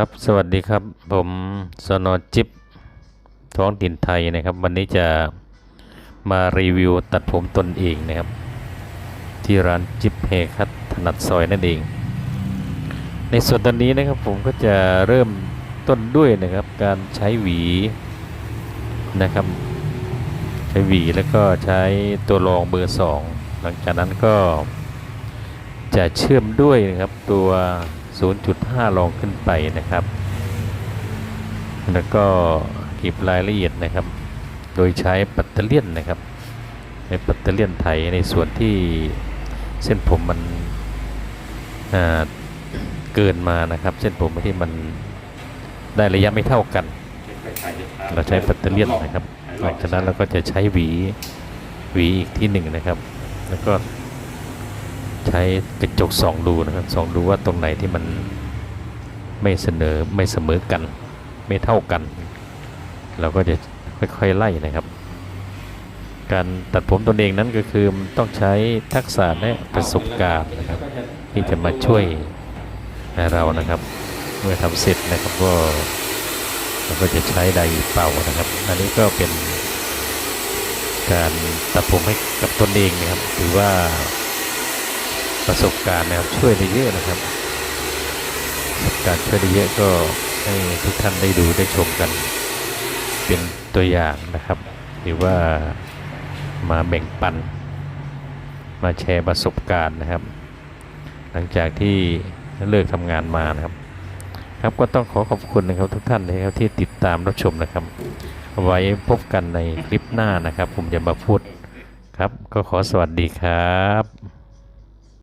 ครับสวัสดีครับผมสนอจิบท้องถิ่นไทยนะครับ วันนี้จะมารีวิวตัดผมตนเองนะครับ ที่ร้านจิบเฮคัตถนัดซอยนั่นเอง ในส่วนตอนนี้นะครับผมก็จะเริ่มต้นด้วยนะครับการใช้หวีนะครับ ใช้หวีแล้วก็ใช้ตัวรองเบอร์สองหลังจากนั้นก็จะเชื่อมด้วยนะครับตัว 0.5 ลองขึ้นไปนะครับ แล้วก็เก็บรายละเอียดนะครับ โดยใช้ปัตเตอร์เลียนนะครับ ในปัตเตอร์เลียนไทยในส่วนที่เส้นผมมันเกินมานะครับ เส้นผมที่มันได้ระยะไม่เท่ากัน เราใช้ปัตเตอร์เลียนนะครับหลังจากนั้นเราก็จะใช้หวีหวีอีกที่หนึ่งนะครับ แล้วก็ ใช้กระจกส่องดูนะครับส่องดูว่าตรงไหนที่มันไม่เสนอไม่เสมอกัน ไม่เท่ากัน เราก็จะค่อยๆไล่นะครับ การตัดผมตนเองนั้นก็คือต้องใช้ทักษะและประสบการณ์นะครับ ที่จะมาช่วยเรานะครับ เมื่อทำเสร็จนะครับก็เราก็จะใช้ไดเป่านะครับ อันนี้ก็เป็นการตัดผมให้กับตนเองนะครับถือว่า ประสบการณ์นะครับช่วยได้เยอะนะครับประสบการณ์ช่วยได้เยอะก็ให้ทุกท่านได้ดูได้ชมกัน เป็นตัวอย่างนะครับ หรือว่ามาแบ่งปัน มาแชร์ประสบการณ์นะครับ หลังจากที่เลิกทำงานมานะครับ ครับก็ต้องขอขอบคุณนะครับทุกท่านนะครับที่ติดตามรับชมนะครับ ไว้พบกันในคลิปหน้านะครับ ผมจะมาพูดครับ ก็ขอสวัสดีครับ